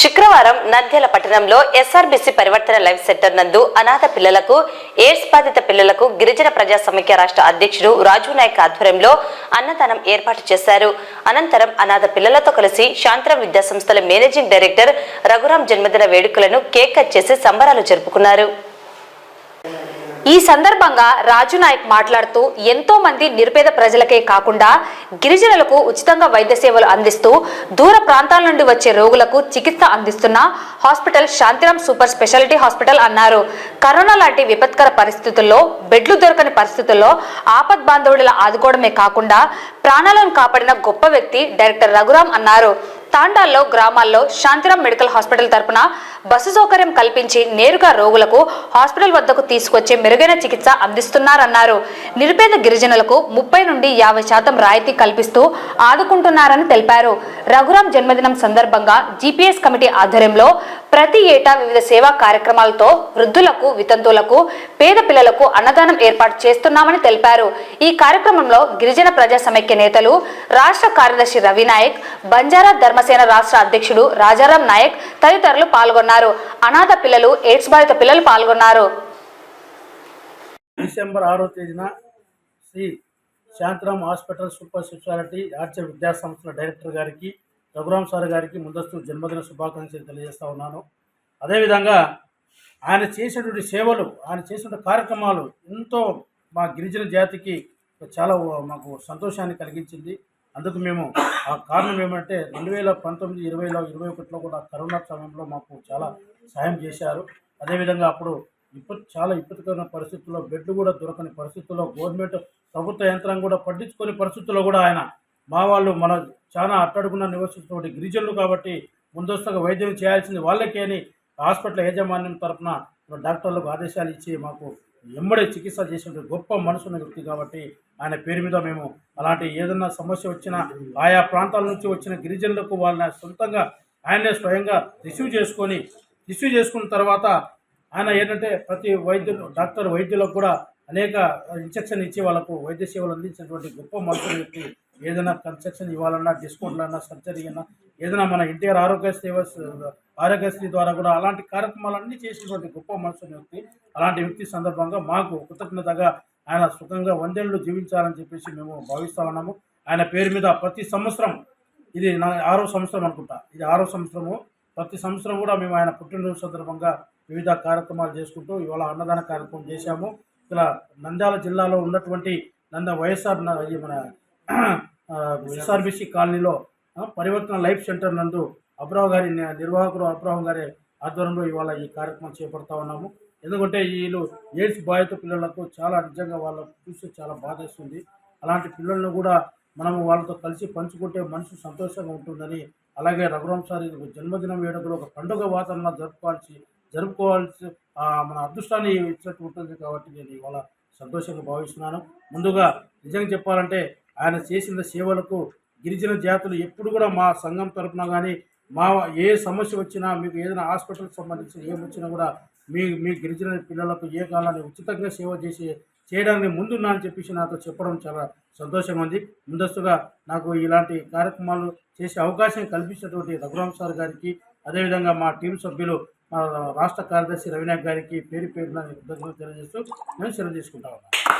శుక్రవారం నంద్యాల పట్టణంలో ఎస్ఆర్బీసీ పరివర్తన లైఫ్ సెంటర్ నందు అనాథ పిల్లలకు ఎయిడ్స్ బాధిత పిల్లలకు గిరిజన ప్రజా సమైక్య రాష్ట్ర అధ్యక్షుడు రాజు నాయక్ ఆధ్వర్యంలో అన్నదానం ఏర్పాటు చేశారు. అనంతరం అనాథ పిల్లలతో కలిసి శాంతరం విద్యా సంస్థల మేనేజింగ్ డైరెక్టర్ రఘురాం జన్మదిన వేడుకలను కేక్ కట్ చేసి సంబరాలు జరుపుకున్నారు. ఈ సందర్భంగా రాజు నాయక్ మాట్లాడుతూ ఎంతో మంది నిరుపేద ప్రజలకే కాకుండా గిరిజనులకు ఉచితంగా వైద్య సేవలు అందిస్తూ దూర ప్రాంతాల నుండి వచ్చే రోగులకు చికిత్స అందిస్తున్న hospital Shantiram super speciality hospital అన్నారు. కరోనా లాంటి విపత్కర పరిస్థితుల్లో బెడ్లు దొరకని పరిస్థితుల్లో ఆపద్ బాంధవుడిలా ఆదుకోవడమే కాకుండా ప్రాణాలను కాపాడిన గొప్ప వ్యక్తి డైరెక్టర్ రఘురాం అన్నారు. తాండాల్లో గ్రామాల్లో శాంతిరామ్ మెడికల్ హాస్పిటల్ తరపున బస్సు సౌకర్యం కల్పించి నేరుగా రోగులకు హాస్పిటల్ వద్దకు తీసుకొచ్చే మెరుగైన చికిత్స అందిస్తున్నారన్నారు. నిరుపేద గిరిజనులకు ముప్పై నుండి యాభై శాతం రాయితీ కల్పిస్తూ ఆదుకుంటున్నారని తెలిపారు. రఘురాం జన్మదినం సందర్భంగా జీపీఎస్ కమిటీ ఆధ్వర్యంలో ప్రతి ఏటా వివిధ సేవా కార్యక్రమాలతో వృద్ధులకు వితంతువులకు పేద పిల్లలకు అన్నదానం ఏర్పాటు చేస్తున్నామని తెలిపారు. ఈ కార్యక్రమంలో గిరిజన ప్రజా సమైక్య నేతలు రాష్ట్ర కార్యదర్శి రవినాయక్ బంజారా ధర్మసేన రాష్ట్ర అధ్యక్షుడు రాజారాం నాయక్ తదితరులు పాల్గొన్నారు. అనాథ పిల్లలు ఎయిడ్స్ బాధిత పిల్లలు పాల్గొన్నారు. డిసెంబర్ ఆరో తేదీన Shri Shantaram hospital super speciality Archer విద్యా సంస్థల డైరెక్టర్ గారికి రఘురామ్ సార్ గారికి ముందస్తు జన్మదిన శుభాకాంక్షలు తెలియజేస్తా ఉన్నాను. అదేవిధంగా ఆయన చేసినటువంటి సేవలు ఆయన చేసినటువంటి కార్యక్రమాలు ఎంతో మా గిరిజన జాతికి చాలా మాకు సంతోషాన్ని కలిగించింది. అందుకు మేము ఆ కారణం ఏమంటే రెండు వేల పంతొమ్మిది ఇరవైలో ఇరవై ఒకటిలో కూడా కరోనా సమయంలో మాకు చాలా సాయం చేశారు. అదేవిధంగా అప్పుడు ఇప్పుడు చాలా ఇప్పటికైన పరిస్థితుల్లో బెడ్లు కూడా దొరకని పరిస్థితుల్లో గవర్నమెంట్ ప్రభుత్వ యంత్రాంగం కూడా పట్టించుకొని పరిస్థితుల్లో కూడా ఆయన మా వాళ్ళు మన చాలా అట్టడుగున్న నివసిస్తున్నటువంటి గిరిజనులు కాబట్టి ముందస్తుగా వైద్యం చేయాల్సింది వాళ్ళకే అని హాస్పిటల్ యాజమాన్యం తరఫున డాక్టర్లకు ఆదేశాలు ఇచ్చి మాకు ఎమ్మడే చికిత్స చేసిన గొప్ప మనసున్న వ్యక్తి కాబట్టి ఆయన పేరు మీద మేము అలాంటి ఏదన్నా సమస్య వచ్చినా ఆయా ప్రాంతాల నుంచి వచ్చిన గిరిజనులకు వాళ్ళని సొంతంగా ఆయనే స్వయంగా రిసీవ్ చేసుకొని రిసీవ్ చేసుకున్న తర్వాత ఆయన ఏంటంటే ప్రతి వైద్యులు డాక్టర్ వైద్యులకు కూడా అనేక ఇన్స్ట్రక్షన్ ఇచ్చి వాళ్ళకు వైద్య సేవలు అందించినటువంటి గొప్ప మనసున్న వ్యక్తి. ఏదైనా కన్స్ట్రక్షన్ ఇవ్వాలన్నా డిస్కౌంట్లు అన్నా సర్జరీ అన్నా ఏదైనా మన ఎన్టీఆర్ ఆరోగ్యశ్రీ ఆరోగ్యశ్రీ ద్వారా కూడా అలాంటి కార్యక్రమాలన్నీ చేసినటువంటి గొప్ప మనసుని వ్యక్తి. అలాంటి వ్యక్తి సందర్భంగా మాకు కృతజ్ఞతగా ఆయన సుఖంగా వందేళ్ళు జీవించాలని చెప్పేసి మేము భావిస్తా ఉన్నాము. ఆయన పేరు మీద ప్రతి సంవత్సరం ఇది నా ఆరో సంవత్సరం అనుకుంటా. ఇది ఆరో సంవత్సరము. ప్రతి సంవత్సరం కూడా మేము ఆయన పుట్టినరోజు సందర్భంగా వివిధ కార్యక్రమాలు చేసుకుంటూ ఇవాళ అన్నదాన కార్యక్రమం చేశాము. ఇలా నంద్యాల జిల్లాలో ఉన్నటువంటి నంద వైఎస్ఆర్ మన ఎస్ఆర్బిసి కాలనీలో పరివర్తన లైఫ్ సెంటర్ నందు అబ్రావ్ గారి నిర్వాహకుడు అబ్రాహం గారి ఆధ్వర్యంలో ఇవాళ ఈ కార్యక్రమం చేపడతా ఉన్నాము. ఎందుకంటే వీళ్ళు ఎయిడ్స్ బాధిత పిల్లలకు చాలా నిజంగా వాళ్ళకు చూస్తే చాలా బాధేస్తుంది అలాంటి పిల్లలను కూడా మనము వాళ్ళతో కలిసి పంచుకుంటే మనసు సంతోషంగా ఉంటుందని అలాగే రఘురామ్ సార్ జన్మదినం వేడుకలు ఒక పండుగ వాతావరణం జరుపుకోవాల్సి జరుపుకోవాల్సి మన అదృష్టాన్ని ఇచ్చినట్టు ఉంటుంది కాబట్టి నేను ఇవాళ సంతోషంగా భావిస్తున్నాను. ముందుగా నిజంగా చెప్పాలంటే ఆయన చేసిన సేవలకు గిరిజన జాతులు ఎప్పుడు కూడా మా సంఘం తరఫున కానీ మా ఏ సమస్య వచ్చినా మీకు ఏదైనా హాస్పిటల్కి సంబంధించిన ఏం వచ్చినా కూడా మీ మీ గిరిజన పిల్లలకు ఏ కాలాన్ని ఉచితంగా సేవ చేసి చేయడానికి ముందున్నా అని చెప్పేసి నాతో చెప్పడం చాలా సంతోషంగా ఉంది ముందస్తుగా నాకు ఇలాంటి కార్యక్రమాలు చేసే అవకాశం కల్పించినటువంటి రఘురామ్ సార్ గారికి అదేవిధంగా మా టీం సభ్యులు మా రాష్ట్ర కార్యదర్శి రవినాయక్ గారికి పేరు పేరున కృతజ్ఞతలు తెలియజేస్తూ నేను సెలవు తీసుకుంటా ఉన్నాను.